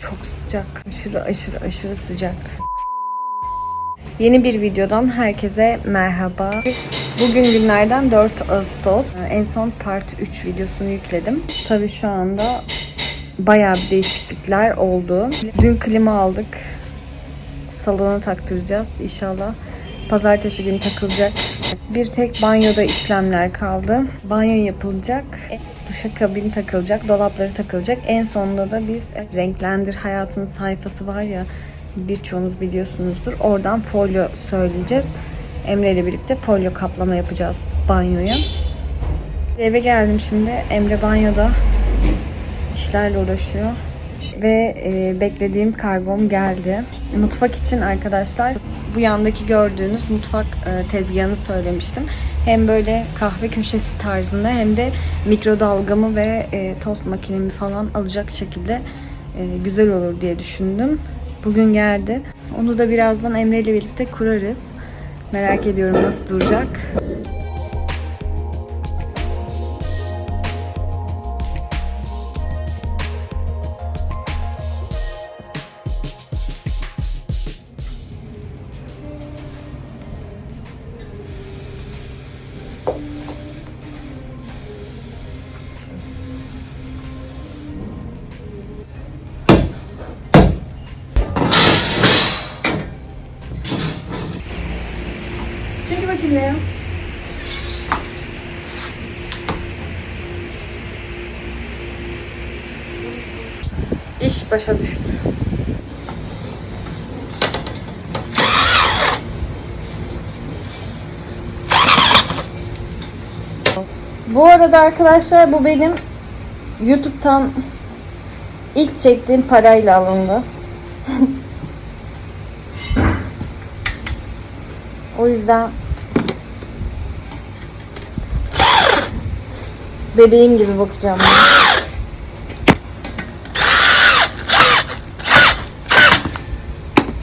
Çok sıcak. Aşırı aşırı aşırı sıcak. Yeni bir videodan herkese merhaba. Bugün günlerden 4 Ağustos. En son part 3 videosunu yükledim. Tabii şu anda bayağı bir değişiklikler oldu. Dün klima aldık. Salona taktıracağız inşallah. Pazartesi günü takılacak. Bir tek banyoda işlemler kaldı. Banyo yapılacak. Duşakabin takılacak. Dolapları takılacak. En sonunda da biz Renklendir Hayatın sayfası var ya birçoğunuz biliyorsunuzdur. Oradan folyo söyleyeceğiz. Emre ile birlikte folyo kaplama yapacağız banyoya. Eve geldim şimdi. Emre banyoda işlerle uğraşıyor. Ve e, beklediğim kargom geldi. Mutfak için arkadaşlar bu yandaki gördüğünüz mutfak e, tezgahını söylemiştim. Hem böyle kahve köşesi tarzında hem de mikrodalgamı ve e, tost makinemi falan alacak şekilde e, güzel olur diye düşündüm. Bugün geldi. Onu da birazdan Emre ile birlikte kurarız. Merak ediyorum nasıl duracak. Bakayım. İş başa düştü. Bu arada arkadaşlar bu benim YouTube'tan ilk çektiğim parayla alındı. O yüzden bebeğim gibi bakacağım. ben.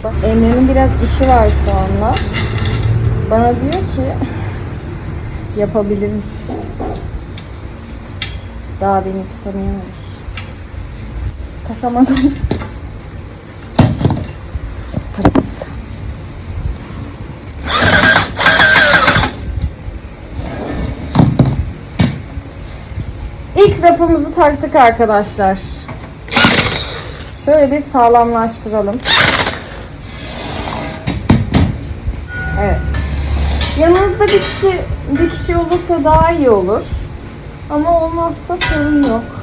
Bak Emre'nin biraz işi var şu anda. Bana diyor ki yapabilir misin? Daha beni hiç tanıyamamış. Takamadım. Parası. Rafımızı taktık arkadaşlar. Şöyle bir sağlamlaştıralım. Evet. Yanınızda bir kişi bir kişi olursa daha iyi olur. Ama olmazsa sorun yok.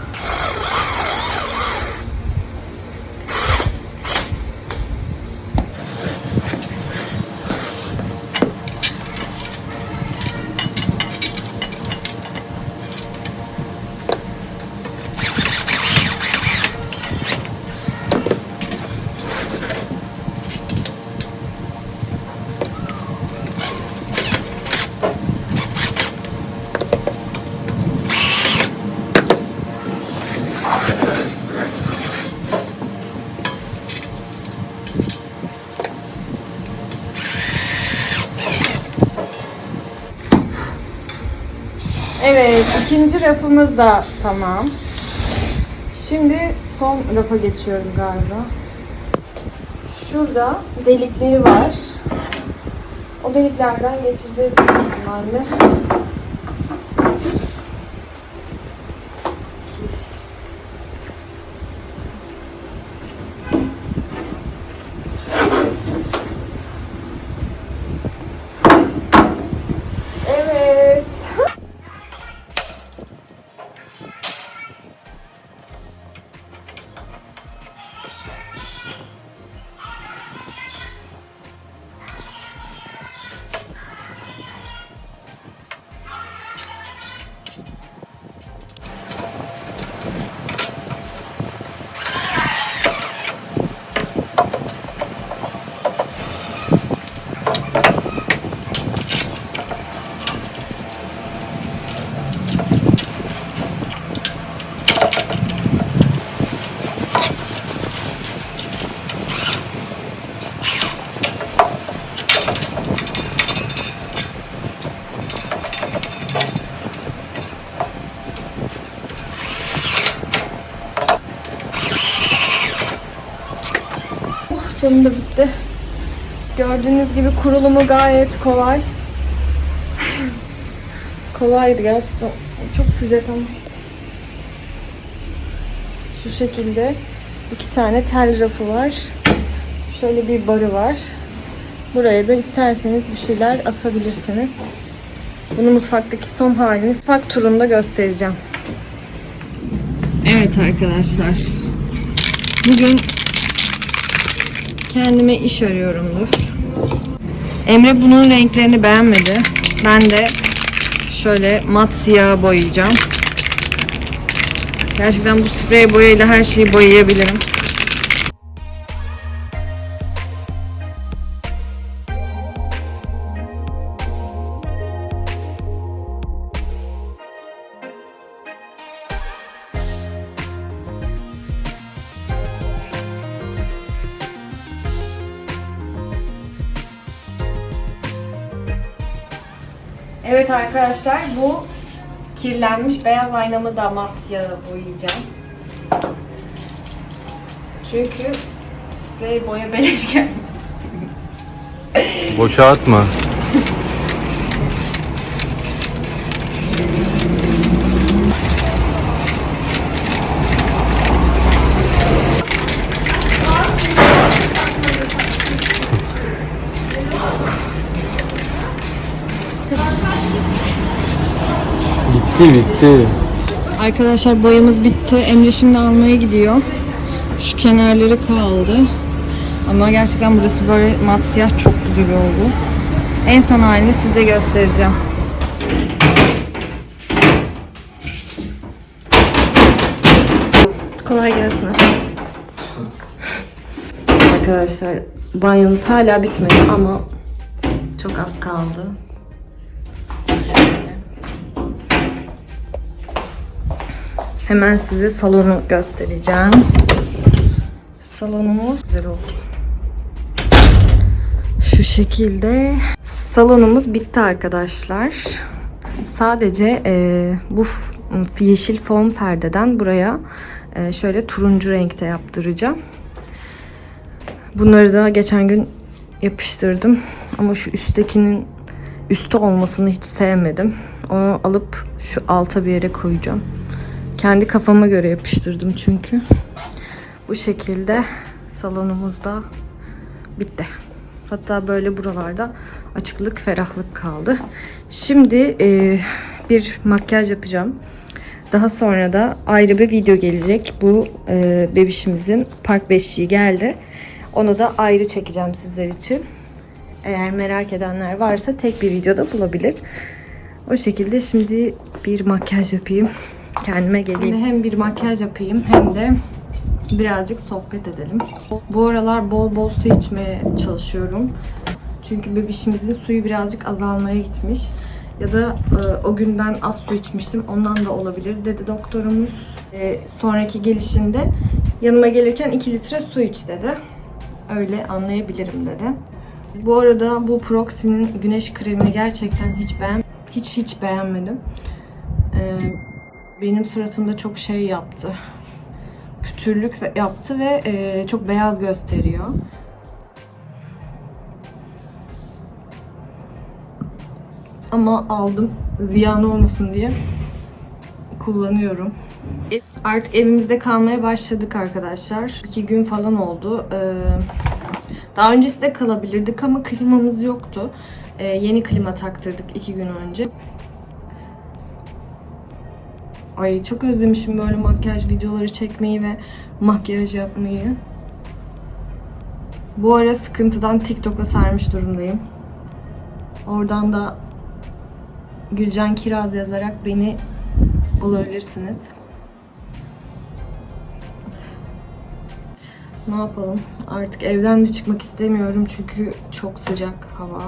Evet, ikinci rafımız da tamam. Şimdi son rafa geçiyorum galiba. Şurada delikleri var. O deliklerden geçeceğiz ihtimalle. Gördüğünüz gibi kurulumu gayet kolay. Kolaydı gerçekten. Çok sıcak ama. Şu şekilde iki tane tel rafı var. Şöyle bir barı var. Buraya da isterseniz bir şeyler asabilirsiniz. Bunu mutfaktaki son halini mutfak turunda göstereceğim. Evet arkadaşlar. Bugün kendime iş arıyorumdur. Emre bunun renklerini beğenmedi. Ben de şöyle mat siyah boyayacağım. Gerçekten bu sprey boyayla her şeyi boyayabilirim. Evet arkadaşlar bu kirlenmiş beyaz aynamı da siyaha boyayacağım. Çünkü sprey boya beleş geldi. Boşa atma. Bitti bitti. Arkadaşlar boyamız bitti. Emre şimdi almaya gidiyor. Şu kenarları kaldı. Ama gerçekten burası böyle mat siyah çok güzel oldu. En son halini size göstereceğim. Kolay gelsin. Arkadaşlar banyomuz hala bitmedi ama çok az kaldı. Hemen size salonu göstereceğim. Salonumuz güzel oldu. Şu şekilde salonumuz bitti arkadaşlar. Sadece e, bu yeşil fon perdeden buraya e, şöyle turuncu renkte yaptıracağım. Bunları da geçen gün yapıştırdım. Ama şu üsttekinin üstü olmasını hiç sevmedim. Onu alıp şu alta bir yere koyacağım. Kendi kafama göre yapıştırdım çünkü. Bu şekilde salonumuzda bitti. Hatta böyle buralarda açıklık, ferahlık kaldı. Şimdi e, bir makyaj yapacağım. Daha sonra da ayrı bir video gelecek. Bu e, bebişimizin park beşiği geldi. Onu da ayrı çekeceğim sizler için. Eğer merak edenler varsa tek bir videoda bulabilir. O şekilde şimdi bir makyaj yapayım. Kendime geleyim. hem bir makyaj yapayım hem de birazcık sohbet edelim. Bu aralar bol bol su içmeye çalışıyorum. Çünkü bebişimizin suyu birazcık azalmaya gitmiş. Ya da e, o gün ben az su içmiştim. Ondan da olabilir dedi doktorumuz. E, sonraki gelişinde yanıma gelirken 2 litre su iç dedi. Öyle anlayabilirim dedi. Bu arada bu Proxy'nin güneş kremini gerçekten hiç beğen hiç hiç beğenmedim. Ee, benim suratımda çok şey yaptı. Pütürlük yaptı ve e, çok beyaz gösteriyor. Ama aldım ziyan olmasın diye kullanıyorum. E- Artık evimizde kalmaya başladık arkadaşlar. İki gün falan oldu. Ee, daha öncesinde kalabilirdik ama klimamız yoktu. Ee, yeni klima taktırdık iki gün önce. Ay çok özlemişim böyle makyaj videoları çekmeyi ve makyaj yapmayı. Bu ara sıkıntıdan TikTok'a sarmış durumdayım. Oradan da Gülcan Kiraz yazarak beni bulabilirsiniz. Ne yapalım? Artık evden de çıkmak istemiyorum çünkü çok sıcak hava.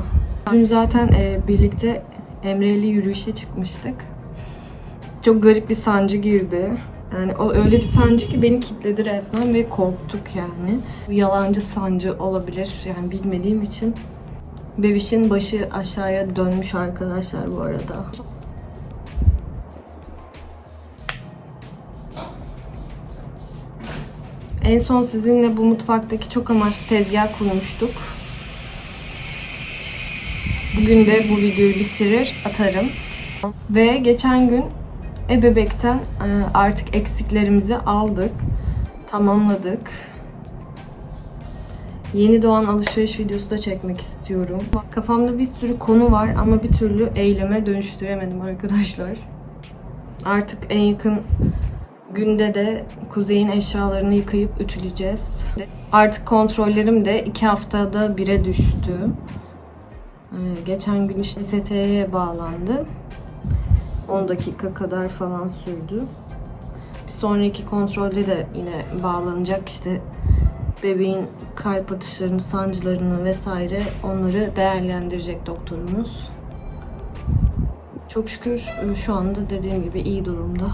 Dün zaten e, birlikte Emre'yle yürüyüşe çıkmıştık. Çok garip bir sancı girdi. Yani o öyle bir sancı ki beni kilitledi resmen ve korktuk yani. Bu yalancı sancı olabilir yani bilmediğim için. Bebişin başı aşağıya dönmüş arkadaşlar bu arada. En son sizinle bu mutfaktaki çok amaçlı tezgah kurmuştuk. Bugün de bu videoyu bitirir, atarım. Ve geçen gün ebebekten e, artık eksiklerimizi aldık, tamamladık. Yeni doğan alışveriş videosu da çekmek istiyorum. Kafamda bir sürü konu var ama bir türlü eyleme dönüştüremedim arkadaşlar. Artık en yakın günde de Kuzey'in eşyalarını yıkayıp ütüleyeceğiz. Artık kontrollerim de iki haftada bire düştü. Ee, geçen gün işte ST'ye bağlandı. 10 dakika kadar falan sürdü. Bir sonraki kontrolde de yine bağlanacak işte bebeğin kalp atışlarını, sancılarını vesaire onları değerlendirecek doktorumuz. Çok şükür e, şu anda dediğim gibi iyi durumda.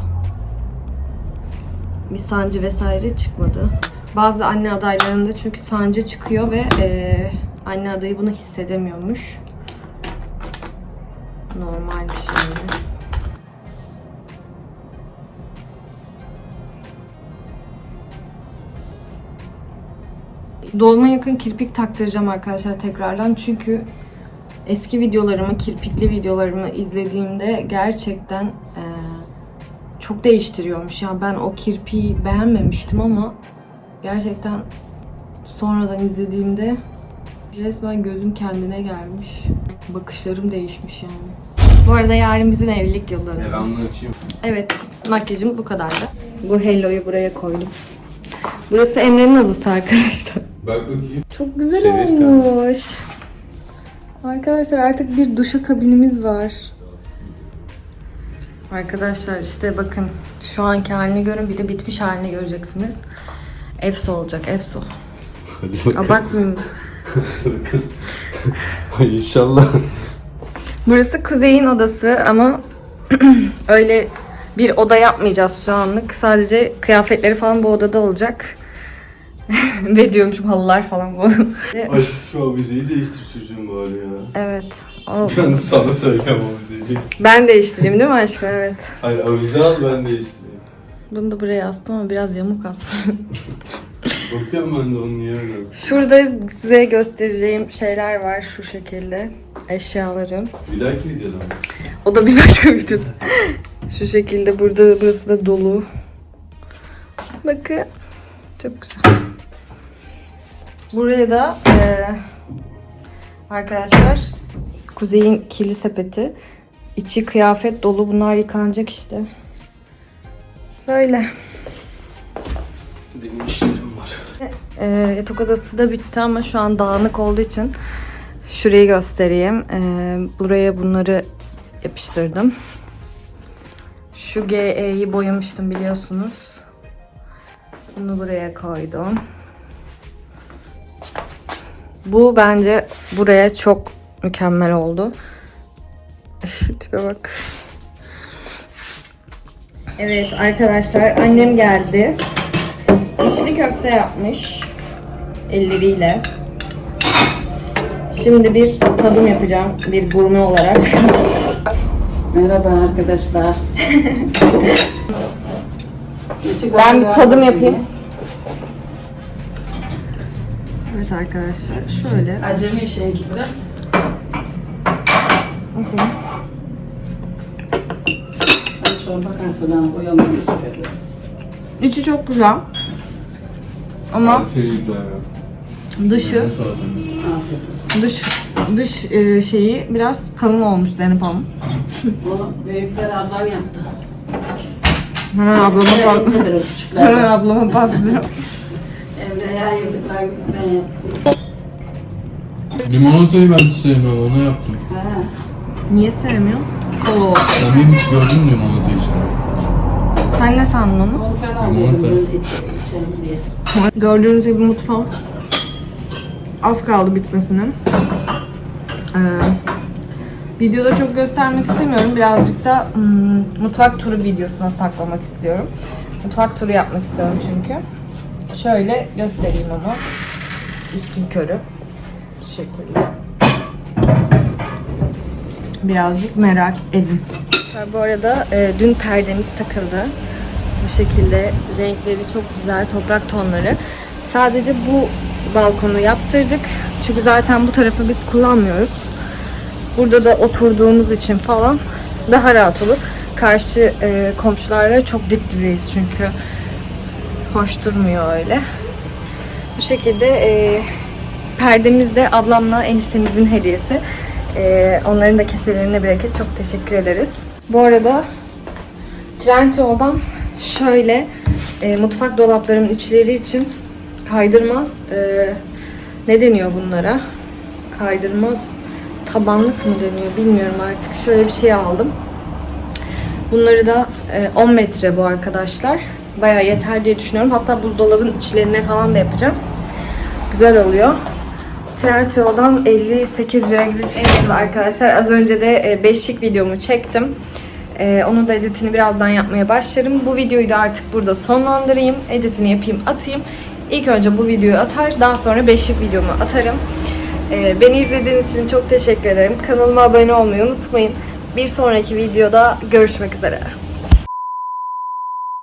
Bir sancı vesaire çıkmadı. Bazı anne adaylarında çünkü sancı çıkıyor ve e, anne adayı bunu hissedemiyormuş. Normal bir şey. Yani. Dolma yakın kirpik taktıracağım arkadaşlar tekrardan çünkü eski videolarımı, kirpikli videolarımı izlediğimde gerçekten eee, çok değiştiriyormuş. Ya ben o kirpiği beğenmemiştim ama gerçekten sonradan izlediğimde resmen gözüm kendine gelmiş. Bakışlarım değişmiş yani. Bu arada yarın bizim evlilik yıl dönümümüz. açayım. Evet, makyajım bu kadardı. Bu hello'yu buraya koydum. Burası Emre'nin odası arkadaşlar. Bak bakayım. Çok güzel Çevir olmuş. Arkadaşlar artık bir duşa kabinimiz var. Arkadaşlar işte bakın şu anki halini görün bir de bitmiş halini göreceksiniz. Efso olacak Efso. Abartmayayım. Ay inşallah. Burası Kuzey'in odası ama öyle bir oda yapmayacağız şu anlık. Sadece kıyafetleri falan bu odada olacak. Ve diyormuşum halılar falan bu. Aşkım şu avizeyi değiştir çocuğum bari ya. evet. O. Ben sana söylüyorum avizeyi. Ben değiştireyim değil mi aşkım? Evet. Hayır avize al ben değiştireyim. Bunu da buraya astım ama biraz yamuk astım. Bakıyorum ben de onu niye öyle olsun. Şurada size göstereceğim şeyler var şu şekilde. Eşyalarım. Bir dahaki videoda mı? O da bir başka video. şu şekilde burada burası da dolu. Bakın. Çok güzel. Buraya da eee, arkadaşlar Kuzey'in kirli sepeti. İçi kıyafet dolu. Bunlar yıkanacak işte. Böyle. Benim işlerim var. Ee, yatak odası da bitti ama şu an dağınık olduğu için şurayı göstereyim. Ee, buraya bunları yapıştırdım. Şu GE'yi boyamıştım biliyorsunuz. Bunu buraya koydum. Bu bence buraya çok mükemmel oldu. Tipe bak. Evet arkadaşlar annem geldi. İçli köfte yapmış elleriyle. Şimdi bir tadım yapacağım bir gurme olarak. Merhaba arkadaşlar. Ben bir tadım yapayım. Evet arkadaşlar şöyle. Acemi şey gibi biraz. Ben çorba kansadan uyanmamış böyle. İçi çok güzel. Ama Her şey güzel ya. dışı Afiyet olsun. dış dış e, şeyi biraz kalın olmuş Zeynep Hanım. O büyükler ablam yaptı. Hemen ablama Emre pas. incedir o Hemen küçükler. ablama paslıyor. Emre'ye ayırdıklar ben yaptım. Limonatayı ben hiç sevmem ona yaptım. Ha. Niye sevmiyorsun? Kola olsun. Sen benim hiç gördün mü limonata için? Sen ne sandın onu? Böyle iç, içelim diye. Gördüğünüz gibi mutfağım az kaldı bitmesine. Ee, videoda çok göstermek istemiyorum. Birazcık da hmm, mutfak turu videosuna saklamak istiyorum. Mutfak turu yapmak istiyorum çünkü. Şöyle göstereyim ama. Üstün körü. Şu şekilde. Birazcık merak edin. Bu arada e, dün perdemiz takıldı. Bu şekilde renkleri çok güzel toprak tonları. Sadece bu balkonu yaptırdık. Çünkü zaten bu tarafı biz kullanmıyoruz. Burada da oturduğumuz için falan daha rahat olur. Karşı e, komşularla çok dip dibeyiz çünkü hoş durmuyor öyle. Bu şekilde e, perdemiz de ablamla eniştemizin hediyesi. E, onların da keselerine bereket. Çok teşekkür ederiz. Bu arada Trendyol'dan şöyle e, mutfak dolaplarımın içleri için kaydırmaz e, ne deniyor bunlara? Kaydırmaz tabanlık mı deniyor bilmiyorum artık. Şöyle bir şey aldım. Bunları da e, 10 metre bu arkadaşlar. Bayağı yeter diye düşünüyorum. Hatta buzdolabının içlerine falan da yapacağım. Güzel oluyor. Trendyol'dan 58 lira gibi var arkadaşlar. Az önce de e, beşlik videomu çektim. E, onun da editini birazdan yapmaya başlarım. Bu videoyu da artık burada sonlandırayım. Editini yapayım, atayım. İlk önce bu videoyu atar, daha sonra beşlik videomu atarım. E, beni izlediğiniz için çok teşekkür ederim. Kanalıma abone olmayı unutmayın. Bir sonraki videoda görüşmek üzere.